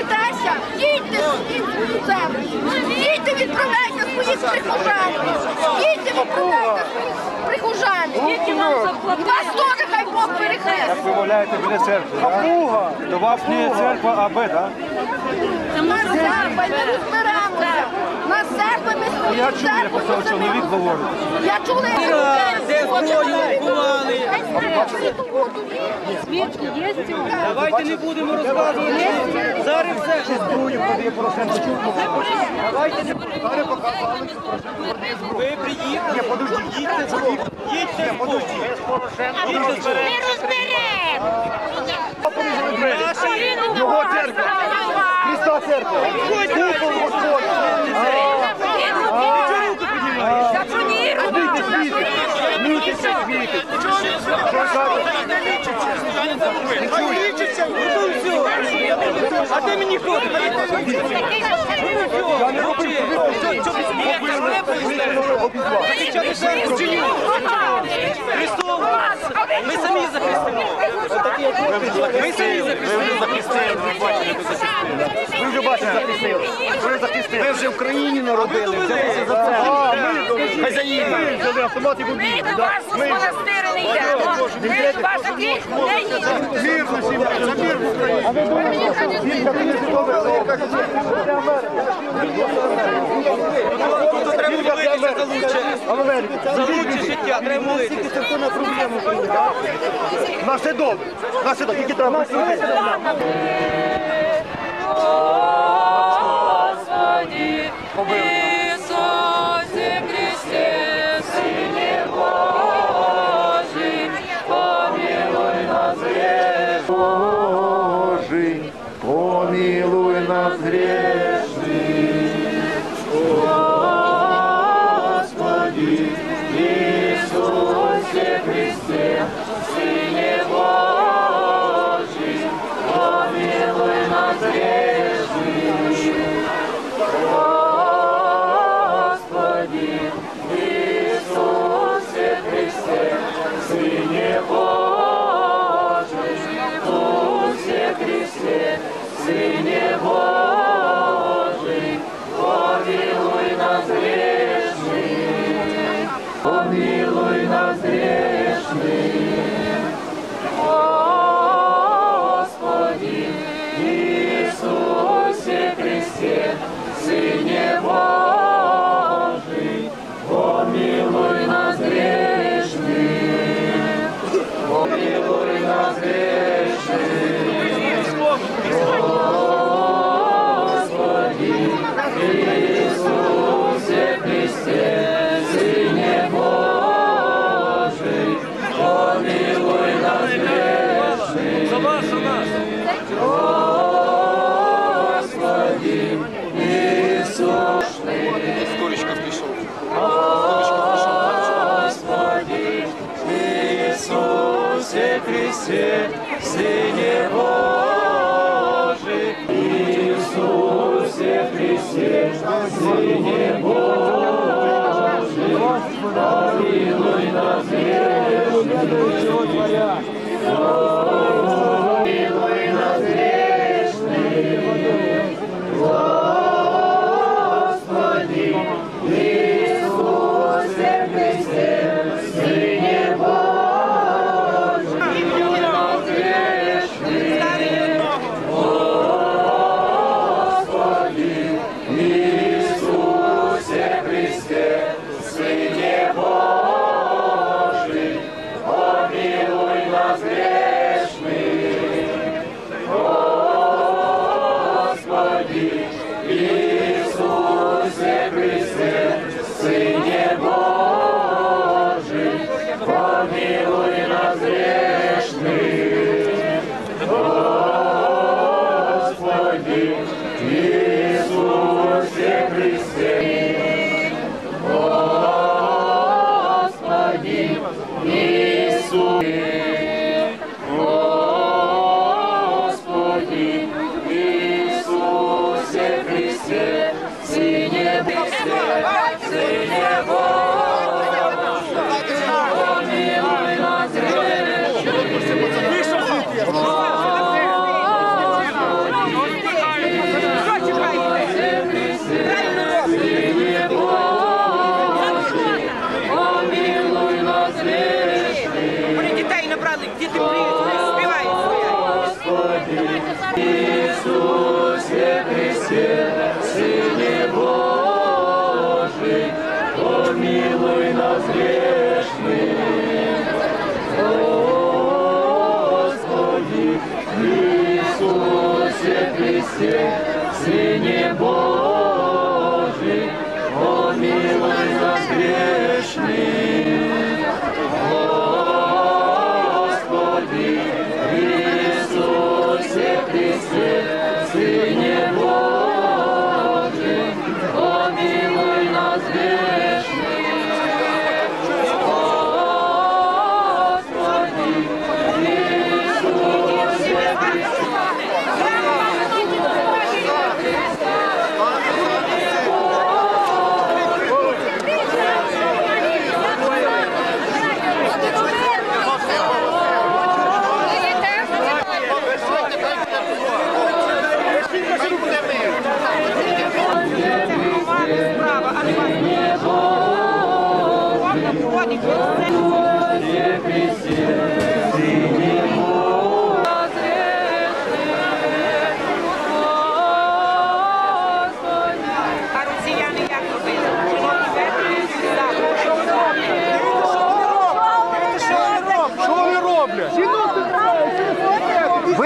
Ідеся, їдьте в землю. Їдьте, відправляйте своїх прихожан. Їдьте, відправляйте своїх прихожан. Вас теж хай Бог перехрест. Вимовляєте біля церкви, так? До вас не церква, а Б, так? Церква, ми розберемося. На церква ми Я чув, як оце чоловік говорить. Я чула, як. Свічки є? Давайте не будемо розказувати. Зараз все. Зброю подає Порошенко. Чув? Ви приїхали. Подожди. Їдьте. Їдьте Богом. Ми розберемо. Його церква. Христа церква. Купол 10 місяців. А лічиться, ну все. А ти мені ходиш? Я не робив. Що ти смієшся? Ти що ти смієшся? Христос ми самі захистимо. Ми самі захистимо. Ви вже бачите, захистили. Ви захистили. Ми вже в країні народили. Взялися за це. Хазяїни. Ми взяли автомат і Ми до вас у монастир не йдемо. Ми до вас таких не йдемо. Мирно сім'я, за мир в Україні. А ви думаєте, не але яка це Тут треба молитися за лучше. А в Америці? За лучше життя. Треба молитися. Тільки церковна проблема в Божий, помилуй нас грешных, помилуй Иисусе Христе, Сыне Brasil!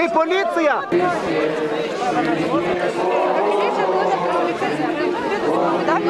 Ви поліція? Так.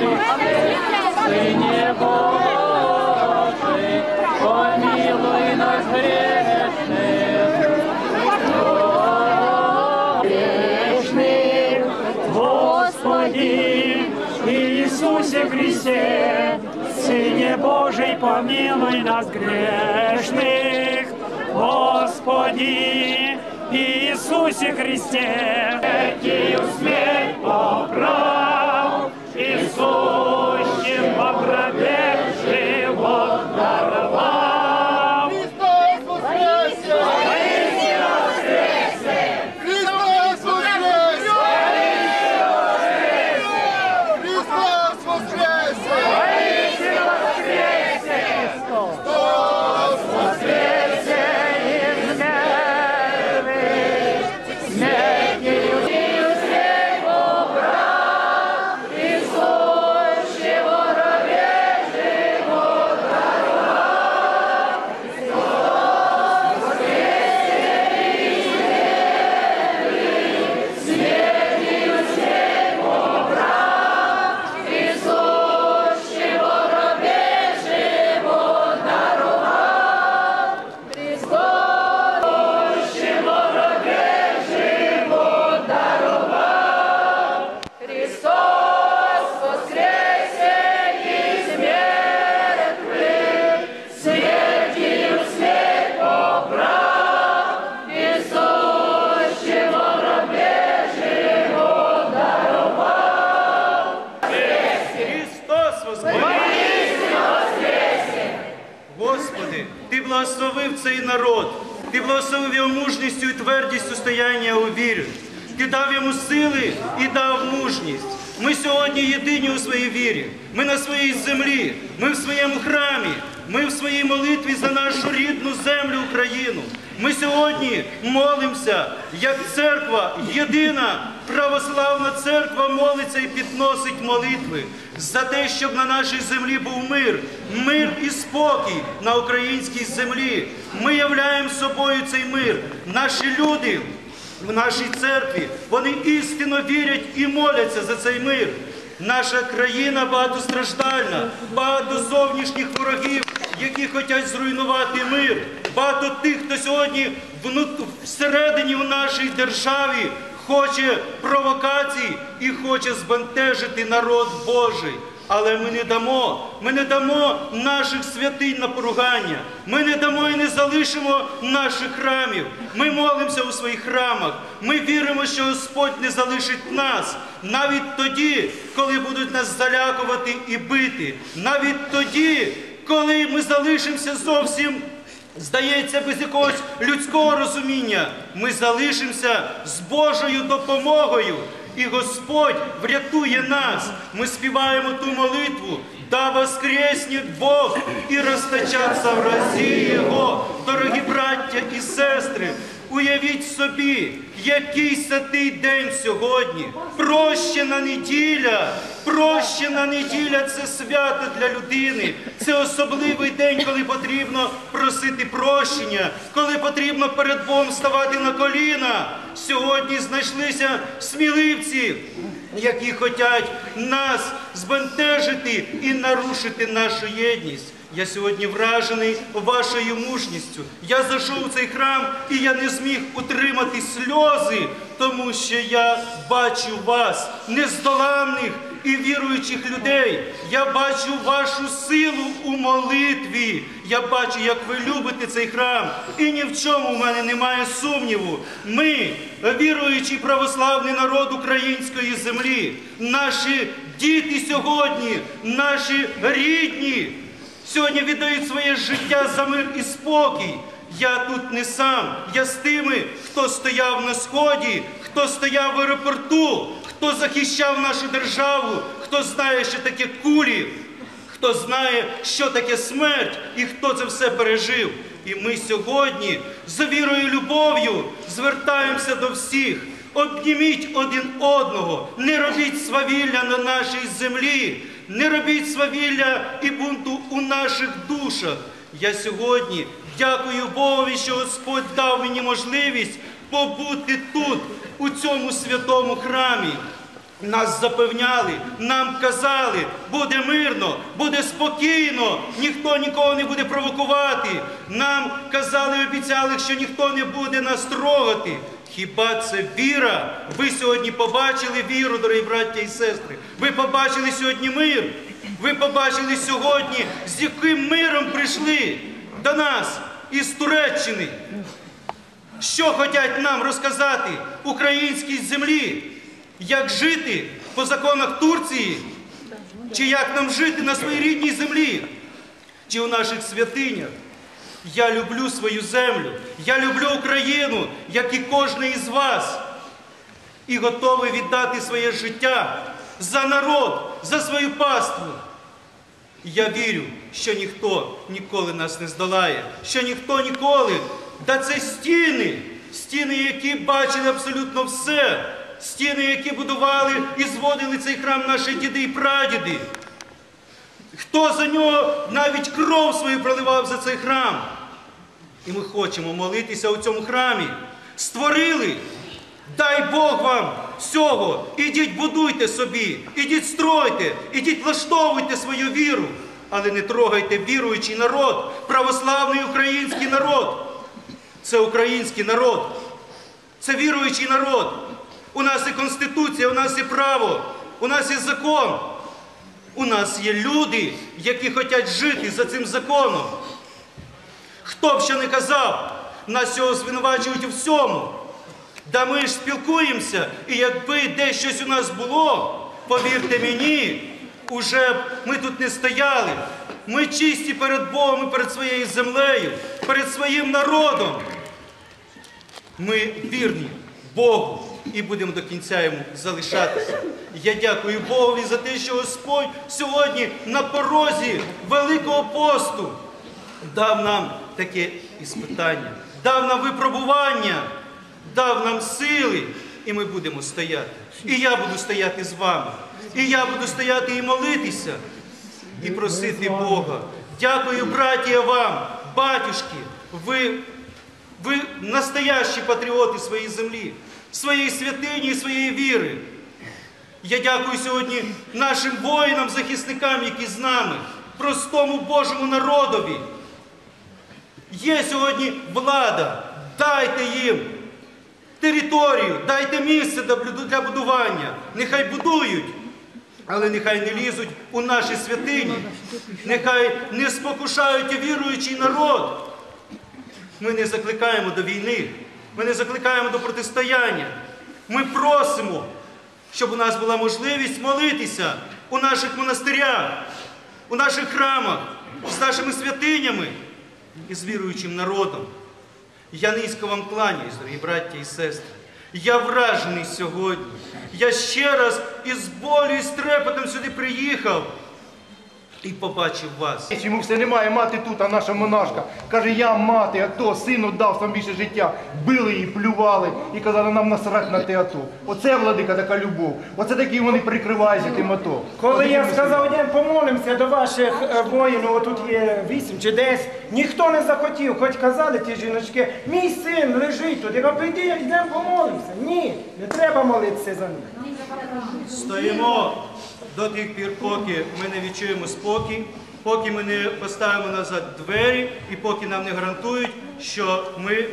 Сыне Божий, помилуй нас грешных. Грешных, Господи, Иисусе Христе, Сыне Божий, помилуй нас грешных. Господи, Иисусе Христе, эти усмей поправь. Молитві за нашу рідну землю Україну. Ми сьогодні молимося, як церква, єдина православна церква молиться і підносить молитви за те, щоб на нашій землі був мир, мир і спокій на українській землі. Ми являємо собою цей мир. Наші люди в нашій церкві, вони істинно вірять і моляться за цей мир. Наша країна багатостраждальна, багато зовнішніх ворогів, які хочуть зруйнувати мир. Багато тих, хто сьогодні всередині в нашій державі хоче провокацій і хоче збентежити народ Божий. Але ми не дамо, ми не дамо наших святинь на поругання. Ми не дамо і не залишимо наших храмів. Ми молимося у своїх храмах. Ми віримо, що Господь не залишить нас навіть тоді, коли будуть нас залякувати і бити. Навіть тоді, коли ми залишимося зовсім. Здається, без якогось людського розуміння ми залишимося з Божою допомогою, і Господь врятує нас. Ми співаємо ту молитву, да воскреснет Бог і розтачаться в разі Його. Дорогі браття і сестри, уявіть собі, який святий день сьогодні. Прощена неділя, прощена неділя це свято для людини. Це особливий день, коли потрібно просити прощення, коли потрібно перед Богом ставати на коліна. Сьогодні знайшлися сміливці, які хочуть нас збентежити і нарушити нашу єдність. Я сьогодні вражений вашою мужністю. Я зайшов у цей храм і я не зміг утримати сльози, тому що я бачу вас, нездоланних і віруючих людей. Я бачу вашу силу у молитві. Я бачу, як ви любите цей храм. І ні в чому в мене немає сумніву. Ми, віруючий православний народ української землі, наші діти сьогодні, наші рідні сьогодні віддають своє життя за мир і спокій. Я тут не сам, я з тими, хто стояв на сході, хто стояв в аеропорту, хто захищав нашу державу, хто знає, що таке кулі, хто знає, що таке смерть і хто це все пережив. І ми сьогодні за вірою і любов'ю звертаємося до всіх. Обніміть один одного, не робіть свавілля на нашій землі, не робіть свавілля і бунту у наших душах. Я сьогодні дякую Богові, що Господь дав мені можливість побути тут, у цьому святому храмі. Нас запевняли, нам казали, буде мирно, буде спокійно, ніхто нікого не буде провокувати. Нам казали, обіцяли, що ніхто не буде нас трогати. Хіба це віра? Ви сьогодні побачили віру, дорогі браття і сестри. Ви побачили сьогодні мир. Ви побачили сьогодні, з яким миром прийшли до нас із Туреччини. Що хочуть нам розказати українській землі? Як жити по законах Турції? Чи як нам жити на своїй рідній землі? Чи у наших святинях? Я люблю свою землю, я люблю Україну, як і кожен із вас. І готовий віддати своє життя за народ, за свою паству. Я вірю, що ніхто ніколи нас не здолає, що ніхто ніколи. Да це стіни, стіни, які бачили абсолютно все, стіни, які будували і зводили цей храм наші діди і прадіди. Хто за нього навіть кров свою проливав за цей храм? І ми хочемо молитися у цьому храмі. Створили. Дай Бог вам всього. Ідіть будуйте собі, ідіть стройте, ідіть влаштовуйте свою віру. Але не трогайте віруючий народ, православний український народ. Це український народ. Це віруючий народ. У нас є конституція, у нас є право, у нас є закон. У нас є люди, які хочуть жити за цим законом. Хто б ще не казав, нас цього звинувачують у всьому. Да ми ж спілкуємося, і якби десь щось у нас було, повірте мені, уже б ми тут не стояли. Ми чисті перед Богом і перед своєю землею, перед своїм народом. Ми вірні Богу і будемо до кінця йому залишатися. Я дякую Богові за те, що Господь сьогодні на порозі Великого посту дав нам таке іспитання, дав нам випробування, дав нам сили, і ми будемо стояти. І я буду стояти з вами. І я буду стояти і молитися, і просити Бога. Дякую, браття, вам, батюшки, ви, ви настоящі патріоти своєї землі, своєї святині і своєї віри. Я дякую сьогодні нашим воїнам, захисникам, які з нами, простому Божому народові. Є сьогодні влада, дайте їм територію, дайте місце для будування. Нехай будують, але нехай не лізуть у наші святині, нехай не спокушають віруючий народ. Ми не закликаємо до війни, ми не закликаємо до протистояння. Ми просимо, щоб у нас була можливість молитися у наших монастирях, у наших храмах, з нашими святинями і з віруючим народом. Я низько вам кланяюсь, дорогі браття і сестри. Я вражений сьогодні. Я ще раз із болю і з трепетом сюди приїхав і побачив вас. Йому все немає, мати тут, а наша монашка. Каже, я мати, а то сину дав сам більше життя. Били її, плювали і казали, нам насрать на те АТО. Оце владика така любов. Оце такі вони прикриваються тим АТО. Коли я сказав, йдемо помолимося до ваших е, воїнів, отут є вісім чи десь, ніхто не захотів, хоч казали ті жіночки, мій син лежить тут. Я кажу, прийди, йдемо помолимося. Ні, не треба молитися за них. Стоїмо до тих пір, поки ми не відчуємо спокій, поки ми не поставимо назад двері і поки нам не гарантують, що ми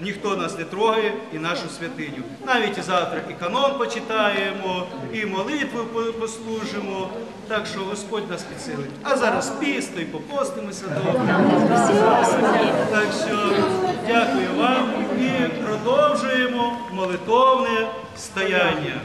ніхто нас не трогає і нашу святиню. Навіть завтра і канон почитаємо, і молитву послужимо. Так що Господь нас підсилить. А зараз пісто і попостимося добре. Так що дякую вам і продовжуємо молитовне стояння.